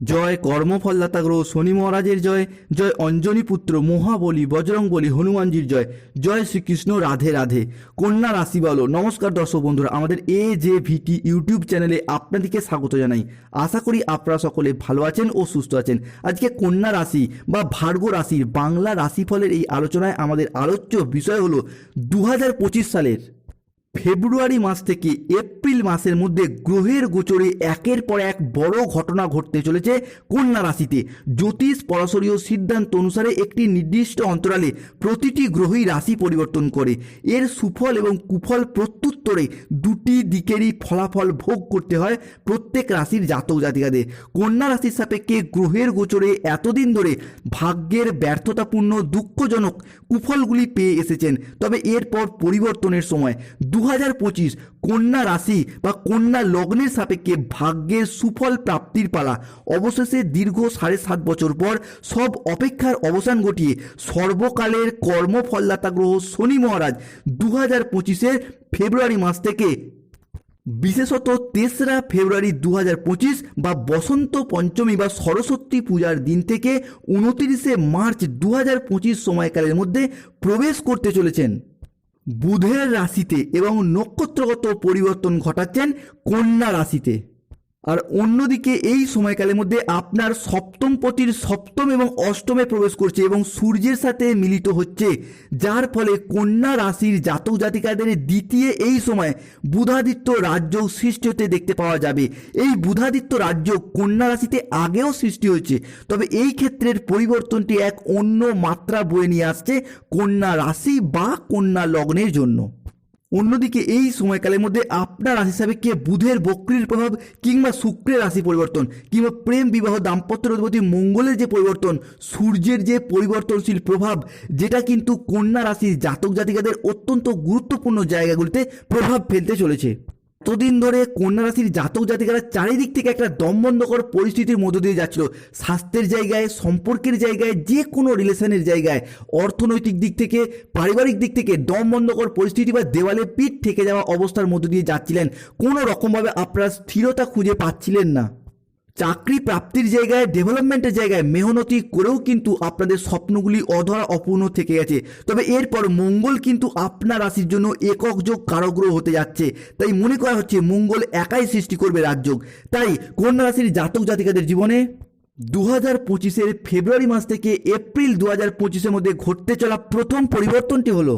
জয় কর্মফলদাতা গ্রহ শনি মহারাজের জয় জয় অঞ্জনী পুত্র মহাবলী বজরং বলি হনুমানজির জয় জয় শ্রীকৃষ্ণ রাধে রাধে। কন্যা রাশি বলো নমস্কার দর্শক বন্ধুরা, আমাদের এ জে ভিটি ইউটিউব চ্যানেলে আপনাদেরকে স্বাগত জানাই। আশা করি আপনারা সকলে ভালো আছেন ও সুস্থ আছেন। আজকে কন্যা রাশি বা ভার্গ রাশির বাংলা রাশিফলের এই আলোচনায় আমাদের আলোচ্য বিষয় হলো দু হাজার পঁচিশ সালের ফেব্রুয়ারি মাস থেকে এপ্রিল মাসের মধ্যে গ্রহের গোচরে একের পর এক বড় ঘটনা ঘটতে চলেছে কন্যা রাশিতে। জ্যোতিষ পরাশরীয় সিদ্ধান্ত অনুসারে একটি নির্দিষ্ট অন্তরালে প্রতিটি গ্রহই রাশি পরিবর্তন করে। এর সুফল এবং কুফল প্রত্যুত্তরে দুটি দিকেরই ফলাফল ভোগ করতে হয় প্রত্যেক রাশির জাতক জাতিকাদের। কন্যা রাশির সাপেক্ষে গ্রহের গোচরে এতদিন ধরে ভাগ্যের ব্যর্থতাপূর্ণ দুঃখজনক কুফলগুলি পেয়ে এসেছেন। তবে এরপর পরিবর্তনের সময়। দু হাজার পঁচিশ কন্যা রাশি বা কন্যা লগ্নের সাপেক্ষে ভাগ্যের সুফল প্রাপ্তির পালা। অবশেষে দীর্ঘ সাড়ে সাত বছর পর সব অপেক্ষার অবসান ঘটিয়ে সর্বকালের কর্মফলদাতা গ্রহ শনি মহারাজ দু হাজার পঁচিশের ফেব্রুয়ারি মাস থেকে বিশেষত তেসরা ফেব্রুয়ারি দু বা বসন্ত পঞ্চমী বা সরস্বতী পূজার দিন থেকে উনতিরিশে মার্চ দু সময়কালের মধ্যে প্রবেশ করতে চলেছেন। বুধের রাশিতে এবং নক্ষত্রগত পরিবর্তন ঘটাচ্ছেন কন্যা রাশিতে। আর অন্যদিকে এই সময়কালের মধ্যে আপনার সপ্তম পতির সপ্তম এবং অষ্টমে প্রবেশ করছে এবং সূর্যের সাথে মিলিত হচ্ছে, যার ফলে কন্যা রাশির জাতক জাতিকাদের দ্বিতীয় এই সময় বুধাদিত্য রাজ্য সৃষ্টি হতে দেখতে পাওয়া যাবে। এই বুধাদিত্য রাজ্য কন্যা রাশিতে আগেও সৃষ্টি হয়েছে, তবে এই ক্ষেত্রের পরিবর্তনটি এক অন্য মাত্রা বয়ে নিয়ে আসছে কন্যা রাশি বা কন্যা লগ্নের জন্য। অন্যদিকে এই সময়কালের মধ্যে আপনার রাশি হিসাবে কে বুধের, বক্রির প্রভাব কিংবা শুক্রের রাশি পরিবর্তন কিংবা প্রেম, বিবাহ দাম্পত্যের অধিপতি মঙ্গলের যে পরিবর্তন, সূর্যের যে পরিবর্তনশীল প্রভাব, যেটা কিন্তু কন্যা রাশির জাতক জাতিকাদের অত্যন্ত গুরুত্বপূর্ণ জায়গাগুলিতে প্রভাব ফেলতে চলেছে। এতদিন ধরে কন্যা রাশির জাতক জাতিকারা চারিদিক থেকে একটা দমবন্ধকর পরিস্থিতির মধ্য দিয়ে যাচ্ছিল। স্বাস্থ্যের জায়গায়, সম্পর্কের জায়গায় যে কোনো রিলেশনের জায়গায়। অর্থনৈতিক দিক থেকে, পারিবারিক দিক থেকে দমবন্ধকর পরিস্থিতি বা দেওয়ালে পিঠ থেকে যাওয়া অবস্থার মধ্য দিয়ে যাচ্ছিলেন। কোনো রকমভাবে আপনারা স্থিরতা খুঁজে পাচ্ছিলেন না। চাকরি প্রাপ্তির জায়গায় ডেভেলপমেন্টের জায়গায় মেহনতি করেও কিন্তু আপনাদের স্বপ্নগুলি অধরা অপূর্ণ থেকে গেছে। তবে এরপর মঙ্গল কিন্তু আপনার রাশির জন্য একক যোগ কারগ্রহ হতে যাচ্ছে। তাই মনে করা হচ্ছে মঙ্গল একাই সৃষ্টি করবে রাজযোগ তাই কন্যা রাশির জাতক জাতিকাদের জীবনে দু হাজার পঁচিশের ফেব্রুয়ারি মাস থেকে এপ্রিল দু হাজার পঁচিশের মধ্যে ঘটতে চলা প্রথম পরিবর্তনটি হলো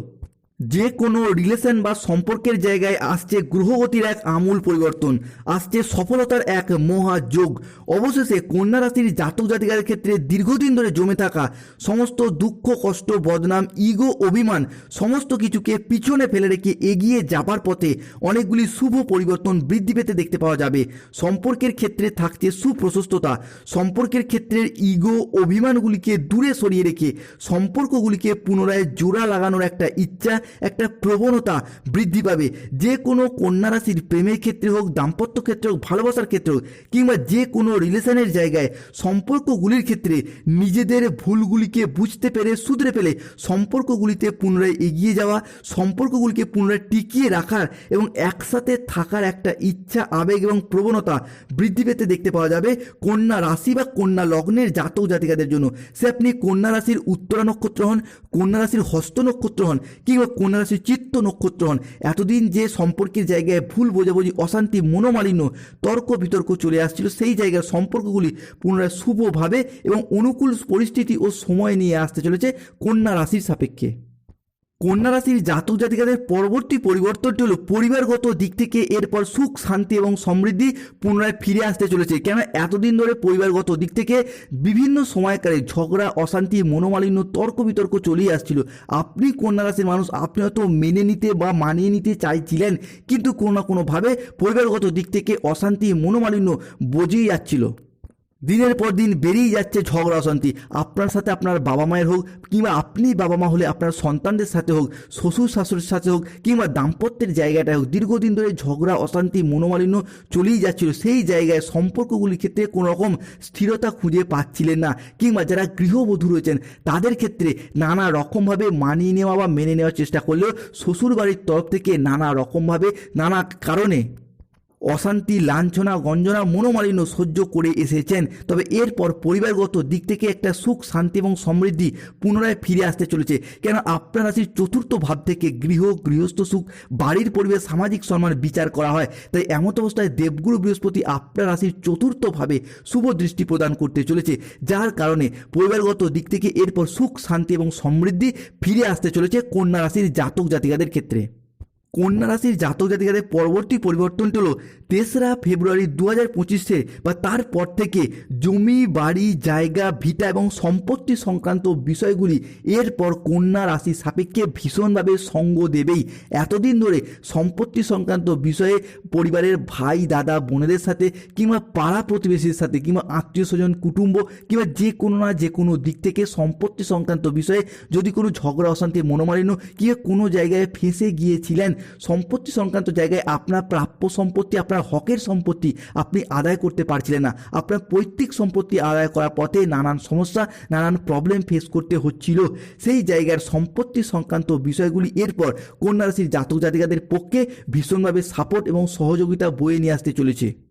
যে কোনো রিলেশন বা সম্পর্কের জায়গায় আসছে গ্রহগতির এক আমূল পরিবর্তন, আসছে সফলতার এক মহাযোগ অবশেষে কন্যা রাশির জাতক জাতিকাদের ক্ষেত্রে দীর্ঘদিন ধরে জমে থাকা সমস্ত দুঃখ, কষ্ট, বদনাম ইগো অভিমান সমস্ত কিছুকে পিছনে ফেলে রেখে এগিয়ে যাবার পথে অনেকগুলি শুভ পরিবর্তন বৃদ্ধি পেতে দেখতে পাওয়া যাবে। সম্পর্কের ক্ষেত্রে থাকছে সুপ্রশস্ততা। সম্পর্কের ক্ষেত্রের ইগো অভিমানগুলিকে দূরে সরিয়ে রেখে সম্পর্কগুলিকে পুনরায় জোড়া লাগানোর একটা ইচ্ছা একটা প্রবণতা বৃদ্ধি পাবে। যে কোনো কন্যা রাশির প্রেমের ক্ষেত্রে হোক, দাম্পত্য ক্ষেত্রে হোক, ভালোবাসার ক্ষেত্রে হোক, কিংবা যে কোনো রিলেশনের জায়গায় সম্পর্কগুলির ক্ষেত্রে নিজেদের ভুলগুলিকে বুঝতে পেরে, শুধরে ফেলে সম্পর্কগুলিতে পুনরায় এগিয়ে যাওয়া, সম্পর্কগুলিকে পুনরায় টিকিয়ে রাখার এবং একসাথে থাকার একটা ইচ্ছা, আবেগ এবং প্রবণতা বৃদ্ধি পেতে দেখতে পাওয়া যাবে কন্যা রাশি বা কন্যা লগ্নের জাতক জাতিকাদের জন্য। সে আপনি কন্যা রাশির উত্তরা নক্ষত্র হন, কন্যা রাশির হস্ত নক্ষত্র হন, কিংবা কন্যা রাশির চিত্ত নক্ষত্র হন এতদিন যে সম্পর্কের জায়গায় ভুল বোঝাবুঝি, অশান্তি, মনোমালিন্য, তর্ক বিতর্ক চলে আসছিল, সেই জায়গার সম্পর্কগুলি পুনরায় শুভভাবে এবং অনুকূল পরিস্থিতি ও সময় নিয়ে আসতে চলেছে কন্যা রাশির সাপেক্ষে। কন্যা রাশির জাতক জাতিকাদের পরবর্তী পরিবর্তনটি হলো পরিবারগত দিক থেকে এরপর সুখ, শান্তি এবং সমৃদ্ধি পুনরায় ফিরে আসতে চলেছে। কেন এতদিন ধরে পরিবারগত দিক থেকে বিভিন্ন সময়কালে ঝগড়া, অশান্তি, মনোমালিন্য তর্ক বিতর্ক চলেই আসছিল। আপনি কন্যা রাশির মানুষ, আপনি হয়তো মেনে নিতে বা মানিয়ে নিতে চাইছিলেন, কিন্তু কোনো না কোনোভাবে পরিবারগত দিক থেকে অশান্তি, মনোমালিন্য বোঝেই যাচ্ছিল। দিনের পর দিন বেরিয়ে যাচ্ছে ঝগড়া অশান্তি। আপনার সাথে আপনার বাবা মায়ের হোক কিংবা আপনি বাবা মা হলে আপনার সন্তানদের সাথে হোক, শ্বশুর শাশুড়ির সাথে হোক কিংবা দাম্পত্যের জায়গাটায় হোক, দীর্ঘদিন ধরে ঝগড়া, অশান্তি, মনোমালিন্য চলেই যাচ্ছিল। সেই জায়গায় সম্পর্কগুলির ক্ষেত্রে কোনো রকম স্থিরতা খুঁজে পাচ্ছিলেন না কিংবা যারা গৃহবধূ রয়েছেন, তাদের ক্ষেত্রে নানা রকমভাবে মানিয়ে নেওয়া বা মেনে নেওয়ার চেষ্টা করলেও শ্বশুর বাড়ির তরফ থেকে নানা রকমভাবে নানা কারণে অশান্তি, লাঞ্ছনা, গঞ্জনা, মনোমালিন্য সহ্য করে এসেছেন। তবে এরপর পরিবারগত দিক থেকে একটা সুখ, শান্তি এবং সমৃদ্ধি পুনরায় ফিরে আসতে চলেছে। কেন আপনার রাশির চতুর্থ ভাব থেকে গৃহ, গৃহস্থ সুখ, বাড়ির পরিবেশ, সামাজিক সম্মান বিচার করা হয়। তাই এমত অবস্থায় দেবগুরু বৃহস্পতি আপনার রাশির চতুর্থভাবে শুভ দৃষ্টি প্রদান করতে চলেছে। যার কারণে পরিবারগত দিক থেকে এরপর সুখ, শান্তি এবং সমৃদ্ধি ফিরে আসতে চলেছে কন্যা রাশির জাতক জাতিকাদের ক্ষেত্রে। কন্যা রাশির জাতক জাতিকাদের পরবর্তী পরিবর্তনটি হলো তেসরা ফেব্রুয়ারি দু হাজার পঁচিশে বা তারপর থেকে জমি, বাড়ি, জায়গা, ভিটা এবং সম্পত্তি সংক্রান্ত বিষয়গুলি এরপর কন্যা রাশি সাপেক্ষে ভীষণভাবে সঙ্গ দেবেই। এতদিন ধরে সম্পত্তি সংক্রান্ত বিষয়ে পরিবারের ভাই, দাদা, বোনেদের সাথে কিংবা পাড়া প্রতিবেশীর সাথে কিংবা আত্মীয় স্বজন, কুটুম্ব কিংবা যে কোনো না যে কোনো দিক থেকে সম্পত্তি সংক্রান্ত বিষয়ে যদি কোনো ঝগড়া, অশান্তি, মনোমালিন্য কিংবা কোনো জায়গায় ফেঁসে গিয়েছিলেন সম্পত্তি সংক্রান্ত জায়গায় আপনার প্রাপ্য সম্পত্তি, আপনার হকের সম্পত্তি আপনি আদায় করতে পারছিলেন না। আপনার পৈতৃক সম্পত্তি আদায় করার পথে নানান সমস্যা, নানান প্রবলেম ফেস করতে হচ্ছিল। সেই জায়গার সম্পত্তি সংক্রান্ত বিষয়গুলি এরপর কন্যা রাশির জাতক জাতিকাদের পক্ষে ভীষণভাবে সাপোর্ট এবং সহযোগিতা বয়ে নিয়ে আসতে চলেছে।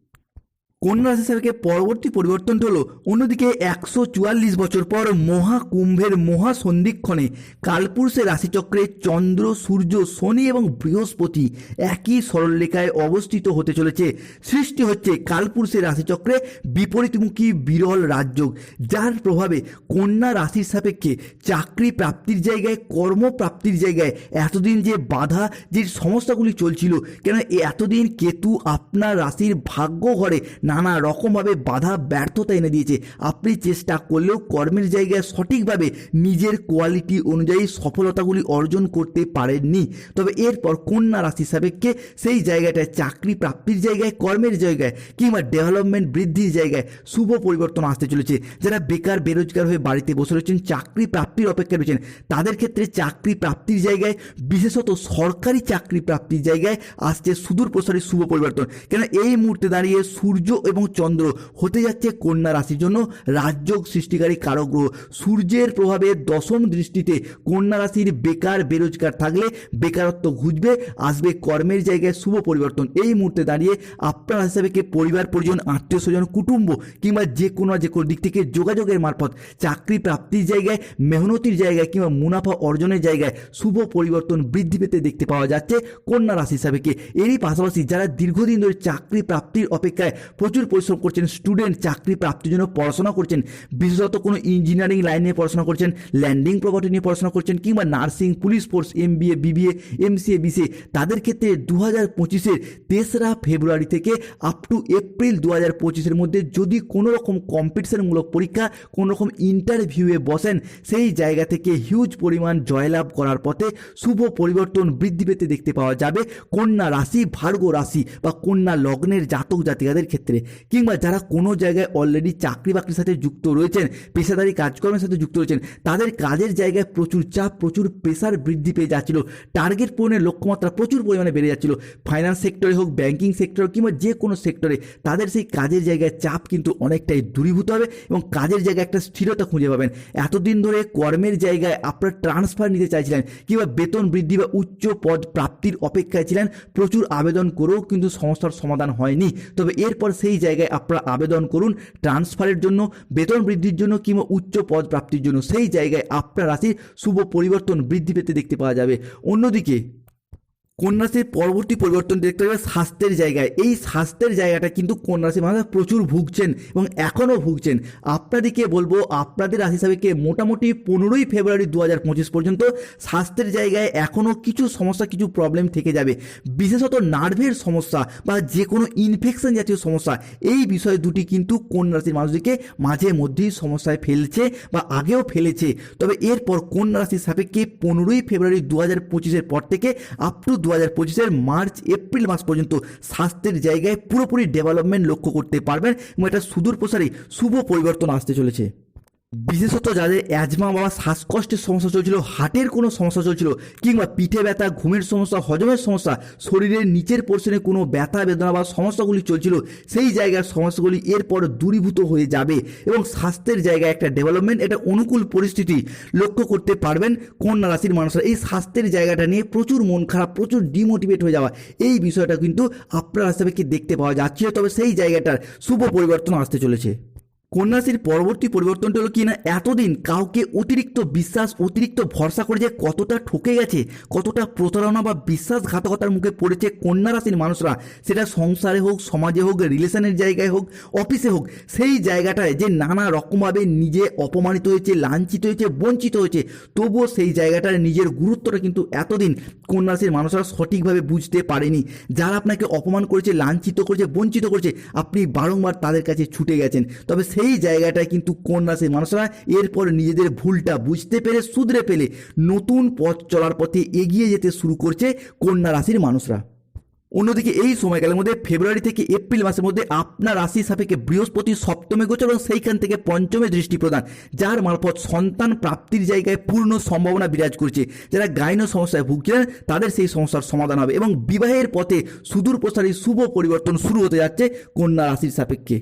কন্যা সাপেক্ষে পরবর্তী পরিবর্তন হলো? অন্যদিকে একশো চুয়াল্লিশ বছর পর মহাকুম্ভের মহাসন্ধিক্ষণে কালপুরুষের রাশিচক্রে চন্দ্র, সূর্য, শনি এবং বৃহস্পতি একই সরলরেখায় অবস্থিত হতে চলেছে। সৃষ্টি হচ্ছে কালপুরুষের রাশিচক্রে বিপরীতমুখী বিরল রাজযোগ, যার প্রভাবে কন্যা রাশির সাপেক্ষে চাকরি প্রাপ্তির জায়গায় কর্মপ্রাপ্তির জায়গায় এতদিন যে বাধা যে সমস্যাগুলি চলছিল, কেন এতদিন কেতু আপনার রাশির ভাগ্য ঘরে নানা রকমভাবে বাধা ব্যর্থতা এনে দিয়েছে। আপনি চেষ্টা করলেও কর্মের জায়গায় সঠিকভাবে নিজের কোয়ালিটি অনুযায়ী সফলতাগুলি অর্জন করতে পারেননি। তবে এরপর কন্যা রাশি সাপেক্ষে সেই জায়গাটায় চাকরি প্রাপ্তির জায়গায়, কর্মের জায়গায় কিংবা ডেভেলপমেন্ট বৃদ্ধির জায়গায় শুভ পরিবর্তন আসতে চলেছে। যারা বেকার, বেরোজগার হয়ে বাড়িতে বসে রয়েছেন, চাকরি প্রাপ্তির অপেক্ষায় রয়েছেন, তাদের ক্ষেত্রে চাকরি প্রাপ্তির জায়গায়, বিশেষত সরকারি চাকরি প্রাপ্তির জায়গায় আসছে সুদূর প্রসারী শুভ পরিবর্তন। কেন এই মুহূর্তে দাঁড়িয়ে সূর্য এবং চন্দ্র হতে যাচ্ছে কন্যা রাশির জন্য। রাজযোগ সৃষ্টিকারী কারক গ্রহ। সূর্যের প্রভাবে দশম দৃষ্টিতে কন্যা রাশির বেকার বেরোজগার থাকলে বেকারত্ব ঘুচবে, আসবে কর্মের জায়গায় শুভ পরিবর্তন। এই মুহূর্তে দাঁড়িয়ে আপনার হিসাবে কে পরিবার, পরিজন, আত্মীয় স্বজন, কুটুম্ব কিংবা যে কোনো যে কোনো দিক থেকে যোগাযোগের মারফত, চাকরি প্রাপ্তির জায়গায়, মেহনতির জায়গায় কিংবা মুনাফা অর্জনের জায়গায় শুভ পরিবর্তন বৃদ্ধি পেতে দেখতে পাওয়া যাচ্ছে কন্যা রাশি হিসাবে কে। এরই পাশাপাশি যারা দীর্ঘদিন ধরে চাকরি প্রাপ্তির অপেক্ষায় প্রচুর পরিশ্রম করছেন স্টুডেন্ট চাকরি প্রাপ্তির জন্য পড়াশোনা করছেন, বিশেষত কোনো ইঞ্জিনিয়ারিং লাইন নিয়ে পড়াশোনা করছেন ল্যান্ডিং প্রপার্টি নিয়ে পড়াশোনা করছেন কিংবা nursing police force MBA BBA MCA BCA তাদের ক্ষেত্রে দু হাজার পঁচিশের তেসরা ফেব্রুয়ারি থেকে আপ টু এপ্রিল দু হাজার পঁচিশের মধ্যে যদি কোনো রকম কম্পিটিশনমূলক পরীক্ষা কোনো রকম ইন্টারভিউয়ে বসেন, সেই জায়গা থেকে হিউজ পরিমাণ জয়লাভ করার পথে শুভ পরিবর্তন বৃদ্ধি পেতে দেখতে পাওয়া যাবে। কন্যা রাশি ভার্গ রাশি বা কন্যা লগ্নের জাতক জাতিকাদের ক্ষেত্রে। কিংবা যারা কোনো জায়গায় অলরেডি চাকরি বাকরির সাথে যুক্ত রয়েছেন, পেশাদারি কাজকর্মের সাথে যুক্ত রয়েছেন, তাদের কাজের জায়গায় প্রচুর চাপ, প্রচুর প্রেশার বৃদ্ধি পেয়ে যাচ্ছিল। টার্গেট পূরণের লক্ষ্যমাত্রা প্রচুর পরিমাণে বেড়ে যাচ্ছিল। ফাইন্যান্স সেক্টরে হোক ব্যাঙ্কিং সেক্টর কিংবা যে কোনো সেক্টরে তাদের সেই কাজের জায়গায় চাপ কিন্তু অনেকটাই দূরীভূত হবে এবং কাজের জায়গায় একটা স্থিরতা খুঁজে পাবেন। এতদিন ধরে কর্মের জায়গায় আপনার ট্রান্সফার নিতে চাইছিলেন, কিংবা বেতন বৃদ্ধি বা উচ্চ পদ প্রাপ্তির অপেক্ষায় ছিলেন, প্রচুর আবেদন করেও কিন্তু সমস্যার সমাধান হয়নি। তবে এরপর সেই জায়গায় আপনারা আবেদন করুন ট্রান্সফারের জন্য, বেতন বৃদ্ধির জন্য কিংবা উচ্চ পদ প্রাপ্তির জন্য। সেই জায়গায় আপনার রাশির শুভ পরিবর্তন বৃদ্ধি পেতে দেখতে পাওয়া যাবে। অন্যদিকে কন্যাশ্রীর পরবর্তী পরিবর্তন দেখতে পাবে স্বাস্থ্যের জায়গায়। এই স্বাস্থ্যের জায়গাটা কিন্তু কন্যাশ্রী মানুষ প্রচুর ভুগছেন এবং এখনও ভুগছেন। আপনাদেরকে বলব, আপনাদের রাশি হিসাবে কে মোটামুটি পনেরোই ফেব্রুয়ারি দু হাজার পঁচিশ পর্যন্ত স্বাস্থ্যের জায়গায় এখনও কিছু সমস্যা, কিছু প্রবলেম থেকে যাবে। বিশেষত নার্ভের সমস্যা বা যে কোনো ইনফেকশন জাতীয় সমস্যা, এই বিষয় দুটি কিন্তু কন্যাশ্রীর মানুষদেরকে মাঝে মধ্যেই সমস্যায় ফেলছে বা আগেও ফেলেছে। তবে এরপর কন্যাশ্রীর সাপেক্ষে পনেরোই ফেব্রুয়ারি দু হাজার পঁচিশের পর থেকে আপ টু দু হাজার পঁচিশের মার্চ, এপ্রিল মাস পর্যন্ত স্বাস্থ্যের জায়গায় পুরোপুরি ডেভেলপমেন্ট লক্ষ্য করতে পারবেন এবং এটা সুদূর প্রসারী শুভ পরিবর্তন আসতে চলেছে। বিশেষত যাদের অ্যাজমা বা শ্বাসকষ্টের সমস্যা চলছিল হার্টের কোনো সমস্যা চলছিল, কিংবা পিঠে ব্যথা, ঘুমের সমস্যা, হজমের সমস্যা, শরীরের নিচের পোর্শনে কোনো ব্যথা, বেদনা বা সমস্যাগুলি চলছিল, সেই জায়গার সমস্যাগুলি এরপর দূরীভূত হয়ে যাবে এবং স্বাস্থ্যের জায়গায় একটা ডেভেলপমেন্ট একটা অনুকূল পরিস্থিতি লক্ষ্য করতে পারবেন কন্যা রাশির মানুষরা। এই স্বাস্থ্যের জায়গাটা নিয়ে প্রচুর মন খারাপ, প্রচুর ডিমোটিভেট হয়ে যাওয়া, এই বিষয়টা কিন্তু আপনার হিসাবে কি দেখতে পাওয়া যাচ্ছে, তবে সেই জায়গাটার শুভ পরিবর্তন আসতে চলেছে। কন্যাশ্রীর পরবর্তী পরিবর্তনটা হলো কি না এতদিন কাউকে অতিরিক্ত বিশ্বাস, অতিরিক্ত ভরসা করে যে কতটা ঠকে গেছে, কতটা প্রতারণা বা বিশ্বাসঘাতকতার মুখে পড়েছে কন্যা রাশির মানুষরা, সেটা সংসারে হোক, সমাজে হোক, রিলেশনের জায়গায় হোক, অফিসে হোক, সেই জায়গাটায় যে নানা রকমভাবে নিজে অপমানিত হয়েছে, লাঞ্ছিত হয়েছে, বঞ্চিত হয়েছে, তবুও সেই জায়গাটার নিজের গুরুত্বটা কিন্তু এতদিন কন্যা রাশির মানুষরা সঠিকভাবে বুঝতে পারেনি। যারা আপনাকে অপমান করেছে, লাঞ্ছিত করেছে, বঞ্চিত করেছে, আপনি বারংবার তাদের কাছে ছুটে গেছেন। তবে সেই জায়গাটায় কিন্তু কন্যা রাশির মানুষরা এরপর নিজেদের ভুলটা বুঝতে পেরে শুধরে পেলে নতুন পথ চলার পথে এগিয়ে যেতে শুরু করছে কন্যা রাশির মানুষরা। অন্যদিকে এই সময়কালের মধ্যে ফেব্রুয়ারি থেকে এপ্রিল মাসের মধ্যে আপনার রাশি সাপেক্ষে বৃহস্পতি, সপ্তমে গোচর এবং সেইখান থেকে পঞ্চমে দৃষ্টি প্রদান, যার মারফত সন্তান প্রাপ্তির জায়গায় পূর্ণ সম্ভাবনা বিরাজ করছে। যারা গাইন সমস্যায় ভুগছিলেন, তাদের সেই সমস্যার সমাধান হবে এবং বিবাহের পথে সুদূর প্রসারী শুভ পরিবর্তন শুরু হতে যাচ্ছে কন্যা রাশির সাপেক্ষে।